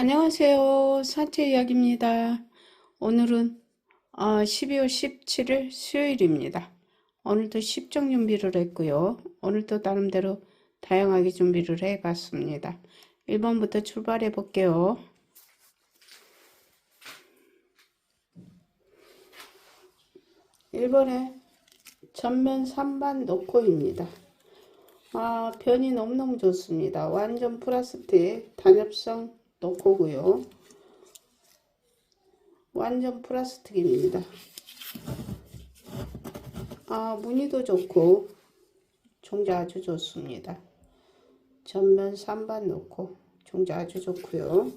안녕하세요. 사채 이야기입니다. 오늘은 어, 12월 17일 수요일입니다. 오늘도 십정 준비를 했고요. 오늘도 나름대로 다양하게 준비를 해봤습니다. 1번부터 출발해 볼게요. 1번에 전면 3반 노코입니다. 아, 변이 너무너무 좋습니다. 완전 플라스틱 단엽성 노코고요. 완전 플라스틱입니다. 아, 무늬도 좋고 종자 아주 좋습니다. 전면 3반 놓고 종자 아주 좋고요.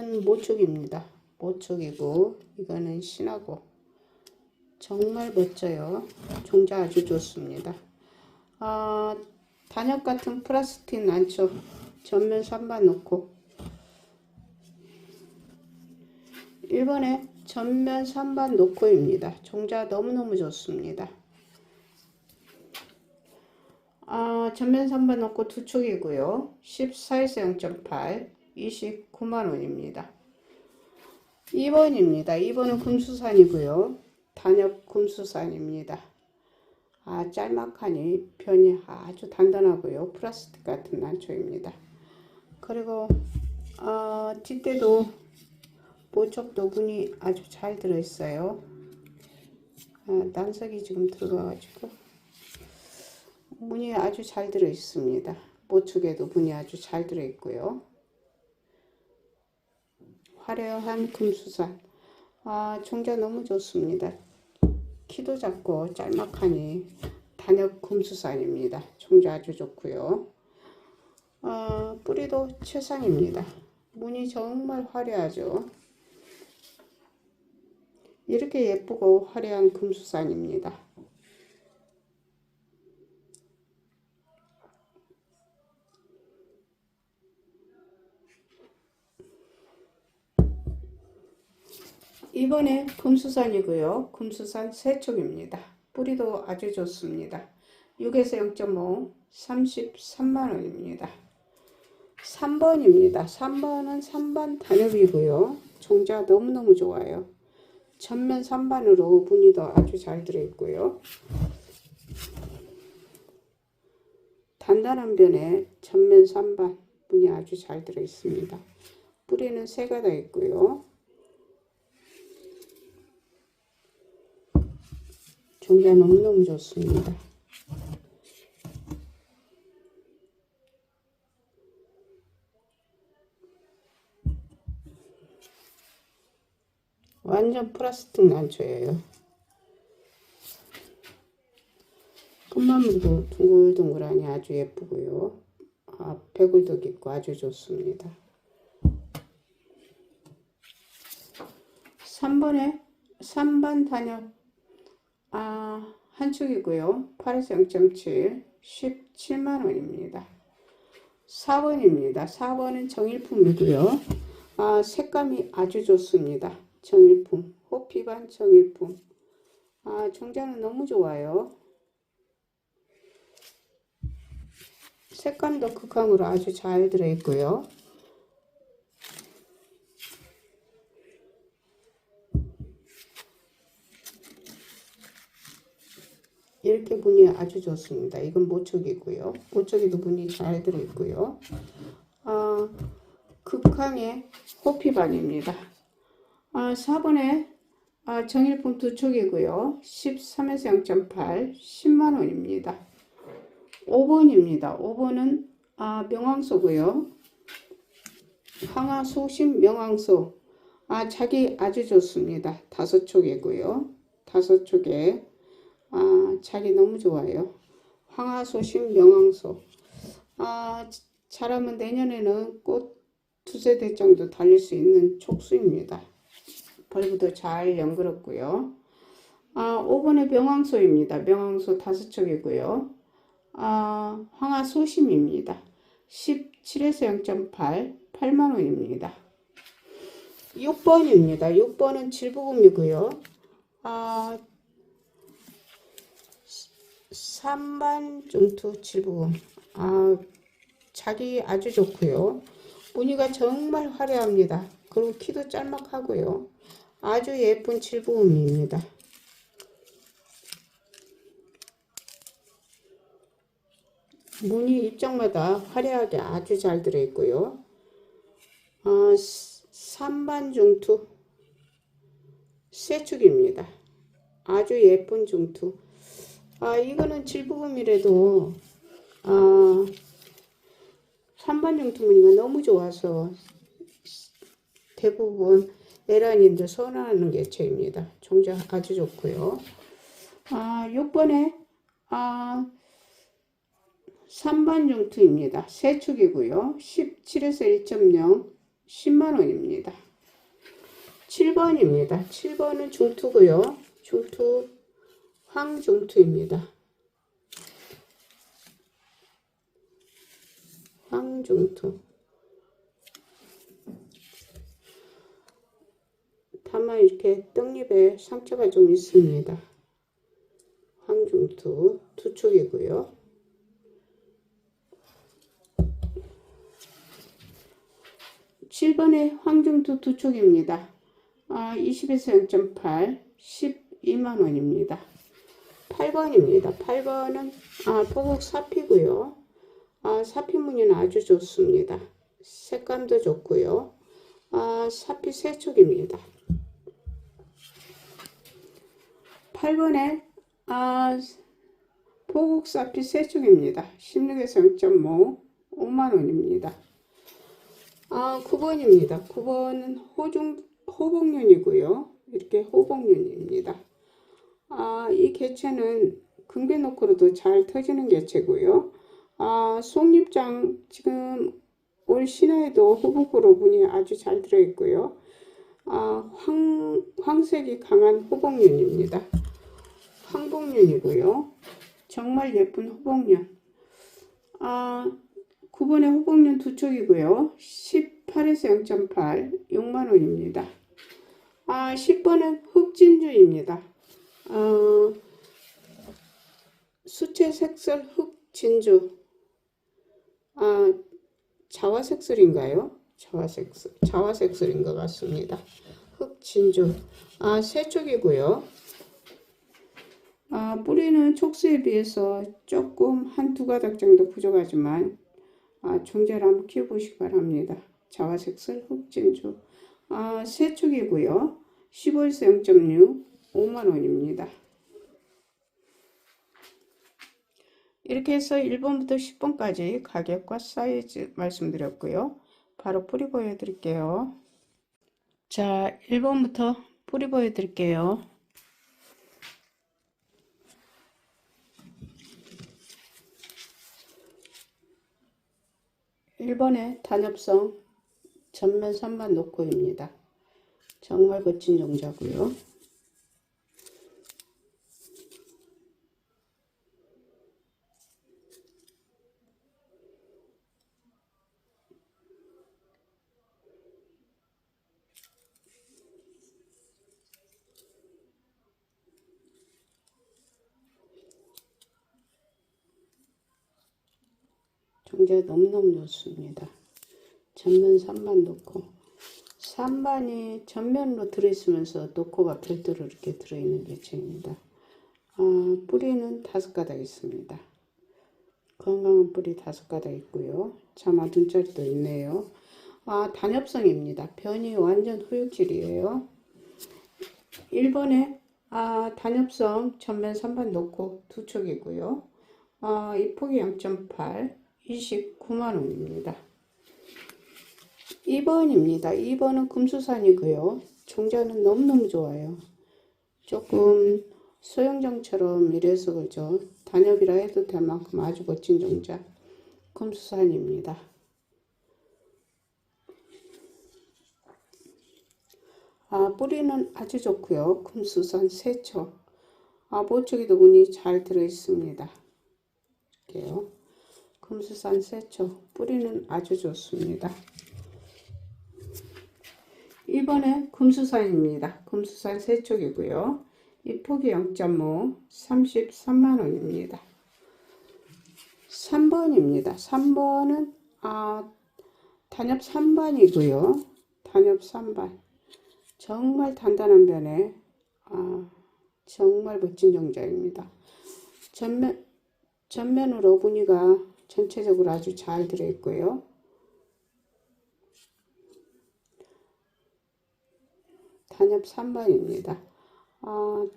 이건 모촉입니다. 모촉이고 이거는 신하고 정말 멋져요. 종자 아주 좋습니다. 아, 단엽 같은 플라스틱 난초 전면 3반 놓고 1번에 전면 3반 놓고입니다. 종자 너무너무 좋습니다. 아, 전면 3반 놓고 두 촉이고요. 14에서 0.8 29만원입니다. 2번입니다. 2번은 금수산이고요. 단엽 금수산입니다. 아, 짤막하니 변이 아주 단단하고요. 플라스틱 같은 난초입니다. 그리고 어, 뒷대도 보촉 도분이 아주 잘 들어있어요. 아, 난석이 지금 들어가가지고 문이 아주 잘 들어있습니다. 모축에도 문이 아주 잘 들어있고요. 화려한 금수산. 아, 종자 너무 좋습니다. 키도 작고 짤막하니 단엽 금수산입니다. 종자 아주 좋고요. 어, 뿌리도 최상입니다. 무늬 정말 화려하죠. 이렇게 예쁘고 화려한 금수산입니다. 이번에 금수산이고요. 금수산 세촉입니다. 뿌리도 아주 좋습니다. 6에서 0.5, 33만원입니다. 3번입니다. 3번은 3반 단엽이고요. 종자 너무너무 좋아요. 전면 3반으로 무늬도 아주 잘 들어있고요. 단단한 변에 전면 3반 무늬 아주 잘 들어있습니다. 뿌리는 세 가닥 있고요. 종자 너무너무 좋습니다. 완전 플라스틱 난초예요. 끝마무리도 둥글둥글하니 아주 예쁘고요. 아, 배굴도 깊고 아주 좋습니다. 3번에 3반 단엽 아, 한 축이고요. 8에서 0.7, 17만원입니다. 4번입니다. 4번은 정일품이고요. 아, 색감이 아주 좋습니다. 정일품, 호피반 정일품. 아, 종자는 너무 좋아요. 색감도 극강으로 아주 잘 들어있고요. 이렇게 무늬 아주 좋습니다. 이건 모촉이고요. 모촉에도 무늬 잘 들어있고요. 아, 극강의 호피반입니다. 아, 4번에 아, 정일품 두 촉이고요. 13에서 0.8, 10만원입니다. 5번입니다. 5번은 아, 명왕소고요. 황하 소심 명왕소. 아, 자기 아주 좋습니다. 다섯 촉이고요. 다섯 촉에 아, 자기 너무 좋아요. 황하소심 명왕소. 아, 잘하면 내년에는 꽃 두세 대 정도 달릴 수 있는 촉수입니다. 벌브도 잘 연그럽고요. 아, 5번에 명왕소입니다. 명왕소 다섯 촉이고요. 아, 황하소심입니다. 17에서 0.8, 8만원입니다. 6번입니다. 6번은 칠부금이고요. 아, 3반 중투 칠부금. 아, 자기 아주 좋고요. 무늬가 정말 화려합니다. 그리고 키도 짤막하고요. 아주 예쁜 칠부금입니다. 무늬 입장마다 화려하게 아주 잘 들어있고요. 어, 3반 중투 세축입니다. 아주 예쁜 중투. 아, 이거는 칠부금이라도 아, 3반 중투 무늬가 너무 좋아서 대부분 에란인들 선호하는 개체입니다. 종자 아주 좋고요. 아, 6번에 아, 3반 중투입니다. 세축이고요. 17에서 1.0 10만원입니다. 7번입니다. 7번은 중투고요. 중투 황중투입니다. 황중투 다만 이렇게 떡잎에 상처가 좀 있습니다. 황중투 두 축이고요. 7번에 황중투 두 축입니다. 아, 20에서 0.8, 12만원입니다. 8번입니다. 8번은 아, 포국 사피고요. 아, 사피 무늬는 아주 좋습니다. 색감도 좋고요. 아, 사피 세 축입니다. 8번에 아, 포국 사피 세 축입니다. 16에서 0.5, 5만원입니다. 아, 9번입니다. 9번은 호중, 호복륜이고요. 이렇게 호복륜입니다. 아, 이 개체는 금배노크로도 잘 터지는 개체고요. 아, 속립장 지금 올 신화에도 호복으로 문이 아주 잘 들어있고요. 아, 황, 황색이 강한 호복륜입니다. 황복륜이고요. 정말 예쁜 호복륜. 아, 9번에 호복륜 두 촉이고요. 18에서 0.8, 6만원입니다. 아, 10번은 흑진주입니다. 어, 수채 색설 흑 진주. 아, 자화색설인가요? 자화색설, 자화색설인 것 같습니다. 흑 진주. 아, 세 촉이고요. 아, 뿌리는 촉수에 비해서 조금 한 두 가닥 정도 부족하지만 아, 종자를 한번 키워보시기 바랍니다. 자화색설 흑진주 아, 세 축이고요. 15에서 0.6 5만원입니다. 이렇게 해서 1번부터 10번까지 가격과 사이즈 말씀드렸고요. 바로 뿌리 보여드릴게요. 자, 1번부터 뿌리 보여드릴게요. 1번에 단엽성 전면 3만 놓고입니다. 정말 멋진 종자고요. 종자 너무너무 좋습니다. 전면 3반 놓고 3반이 전면으로 들어있으면서 놓고가 별도로 이렇게 들어있는 개체입니다. 아, 뿌리는 다섯 가닥 있습니다. 건강한 뿌리 다섯 가닥 있고요. 자마 눈자리도 있네요. 아, 단엽성입니다. 변이 완전 후육질이에요. 1번에 아, 단엽성 전면 3반 놓고 두 촉이고요. 아, 이 폭이 0.8 29만원입니다. 2번입니다. 2번은 금수산이고요. 종자는 너무너무 좋아요. 조금 소형정처럼 이래서 그죠. 단엽이라 해도 될 만큼 아주 멋진 종자. 금수산입니다. 아, 뿌리는 아주 좋고요. 금수산 세초. 아, 모쪽에도 문이 잘 들어있습니다. 이렇게요. 금수산 세초 뿌리는 아주 좋습니다. 이번에 금수산입니다. 금수산 세 쪽이고요. 이 폭이 0.5, 33만원입니다. 3번입니다. 3번은, 아, 단엽 3반이고요. 단엽 3반. 정말 단단한 변에, 아, 정말 멋진 정자입니다. 전면, 전면으로 무늬가 전체적으로 아주 잘 들어있고요. 단엽 3번입니다. 아,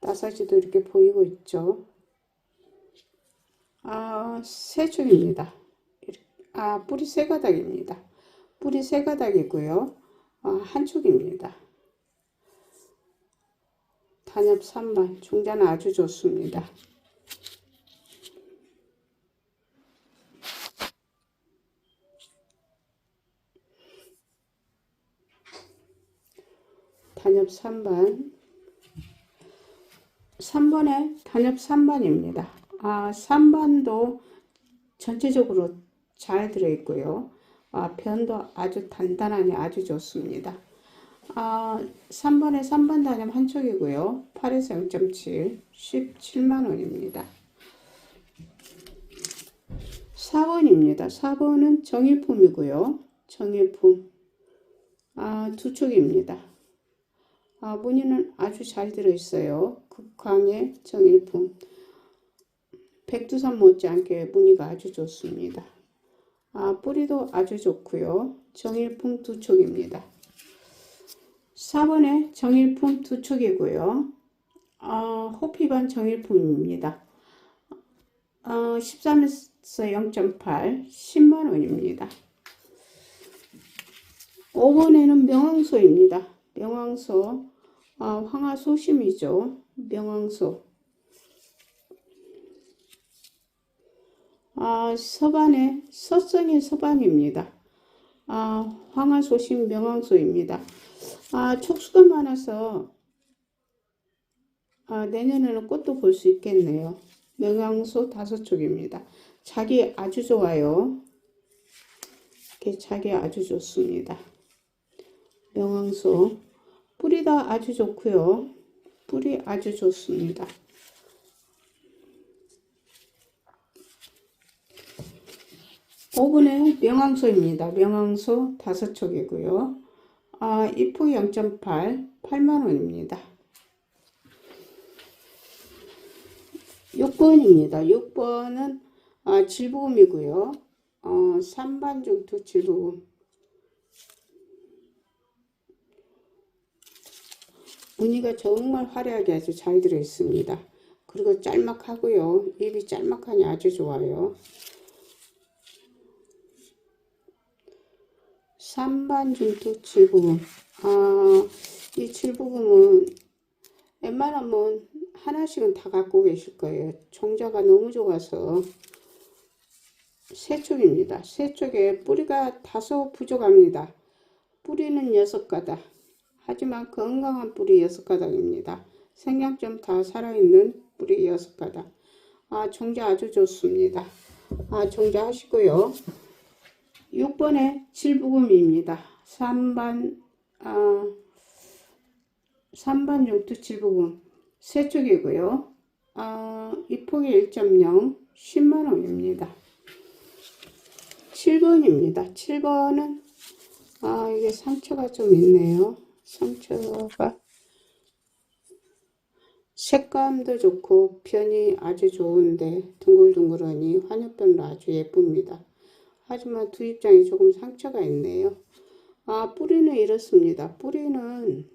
나사지도 이렇게 보이고 있죠. 아, 세 축입니다. 아, 뿌리 세 가닥입니다. 뿌리 세 가닥이고요. 아, 한 축입니다. 단엽 3번, 중자는 아주 좋습니다. 단엽 3번 3번에 단엽 3번입니다. 아, 3번도 전체적으로 잘 들어있고요. 아, 변도 아주 단단하니 아주 좋습니다. 아, 3번에 3번 단엽 한 쪽이고요. 8에서 0.7, 17만원입니다. 4번입니다. 4번은 정일품이고요. 정일품. 아, 두 쪽입니다. 아, 무늬는 아주 잘 들어있어요. 극강의 정일품. 백두산 못지않게 무늬가 아주 좋습니다. 아, 뿌리도 아주 좋고요. 정일품 두 촉입니다. 4번에 정일품 두 촉이고요. 어, 호피반 정일품입니다. 어, 13에서 0.8, 10만원입니다. 5번에는 명왕소입니다. 명왕소, 아, 황하소심이죠. 명왕소. 아, 서반에 서성의 서반입니다. 아, 황하소심 명왕소입니다. 아, 촉수가 많아서 아, 내년에는 꽃도 볼 수 있겠네요. 명왕소 다섯 쪽입니다. 자기 아주 좋아요. 이렇게 자기 아주 좋습니다. 명왕소 뿌리가 아주 좋고요. 뿌리 아주 좋습니다. 오분의 명왕소입니다. 명왕소 다섯 촉이고요. 아, 이폭 0.8, 8만원입니다. 6번입니다. 6번은 아, 질부음이고요. 어, 3반 중투 질부음. 무늬가 정말 화려하게 아주 잘 들어 있습니다. 그리고 짤막하고요. 입이 짤막하니 아주 좋아요. 3반 중투 칠부금. 아, 이 칠부금은 웬만하면 하나씩은 다 갖고 계실 거예요. 종자가 너무 좋아서. 세 쪽입니다. 세 쪽에 뿌리가 다소 부족합니다. 뿌리는 여섯 가닥. 하지만 건강한 뿌리 여섯 가닥입니다. 생양점 다 살아있는 뿌리 여섯 가닥. 아, 종자 아주 좋습니다. 아, 종자 하시고요. 6번에 칠부금입니다. 3반, 아, 3반 용투 칠부금. 세 쪽이고요. 아, 이 폭이 1.0, 10만원입니다. 7번입니다. 7번은, 아, 이게 상처가 좀 있네요. 상처가 색감도 좋고 편이 아주 좋은데 둥글둥글하니 환엽변도 아주 예쁩니다. 하지만 두 입장이 조금 상처가 있네요. 아 뿌리는 이렇습니다. 뿌리는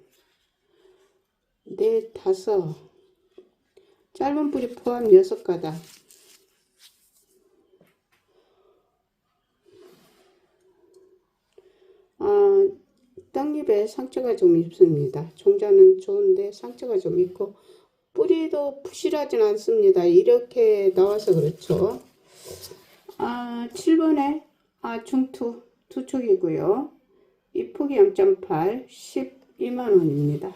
네 다섯 짧은 뿌리 포함 여섯 가닥 아떡 잎에 상처가 좀 있습니다. 종자는 좋은데 상처가 좀 있고 뿌리도 부실하진 않습니다. 이렇게 나와서 그렇죠. 아, 7번에 아, 중투 두 촉이고요. 이 폭이 0.8, 12만원입니다.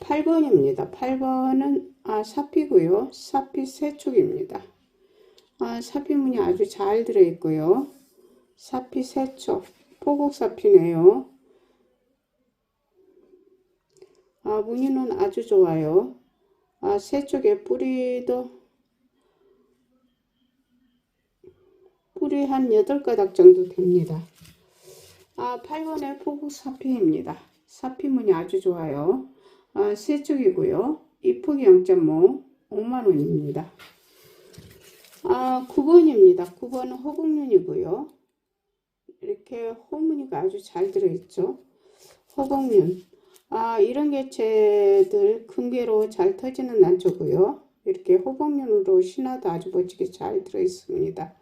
8번입니다. 8번은 아, 사피고요. 사피 세 촉입니다. 아, 사피문이 아주 잘 들어있고요. 사피 세 촉 포곡 사피네요. 아, 무늬는 아주 좋아요. 아, 세쪽에 뿌리도 뿌리 한 8가닥 정도 됩니다. 아, 8번의 포국 사피입니다. 사피무늬 아주 좋아요. 아, 세쪽이고요. 이폭이 0.5, 5만원입니다. 아, 9번입니다. 9번은 허공윤이고요. 이렇게 호무늬가 아주 잘 들어있죠. 허공윤. 아, 이런 개체들 금괴로 잘 터지는 난초고요. 이렇게 호복륜으로 신화도 아주 멋지게 잘 들어있습니다.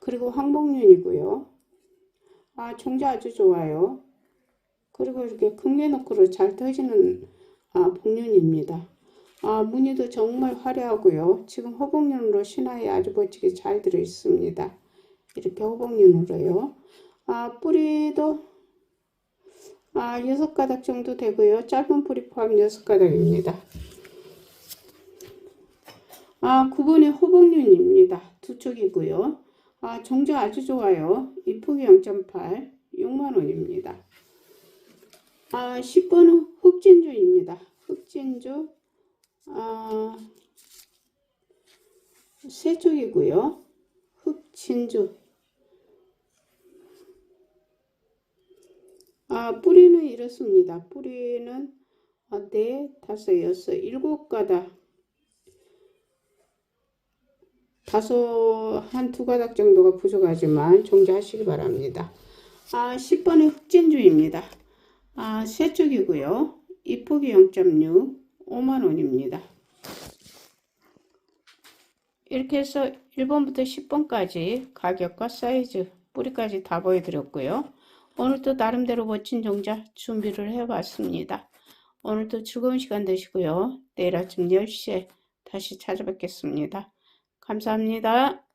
그리고 황복륜이고요. 아, 종자 아주 좋아요. 그리고 이렇게 금괴 노크로 잘 터지는 아, 복륜입니다. 아, 무늬도 정말 화려하고요. 지금 호복륜으로 신화에 아주 멋지게 잘 들어있습니다. 이렇게 호복륜으로요. 아, 뿌리도 아, 여섯 가닥 정도 되고요. 짧은 뿌리 포함 여섯 가닥입니다. 아, 9번의 호복륜입니다. 두 쪽이고요. 아, 종자 아주 좋아요. 이폭이 0.8, 6만원입니다. 아, 10번은 흑진주입니다. 흑진주, 아, 세 쪽이고요. 흑진주. 아, 뿌리는 이렇습니다. 뿌리는 아, 네, 다섯, 여섯, 일곱 가닥. 다섯, 한두 가닥 정도가 부족하지만 종자하시기 바랍니다. 아, 10번의 흑진주입니다. 아, 세 쪽이고요. 이폭이 0.6, 5만원입니다. 이렇게 해서 1번부터 10번까지 가격과 사이즈, 뿌리까지 다 보여드렸고요. 오늘도 나름대로 멋진 종자 준비를 해봤습니다. 오늘도 즐거운 시간 되시고요. 내일 아침 10시에 다시 찾아뵙겠습니다. 감사합니다.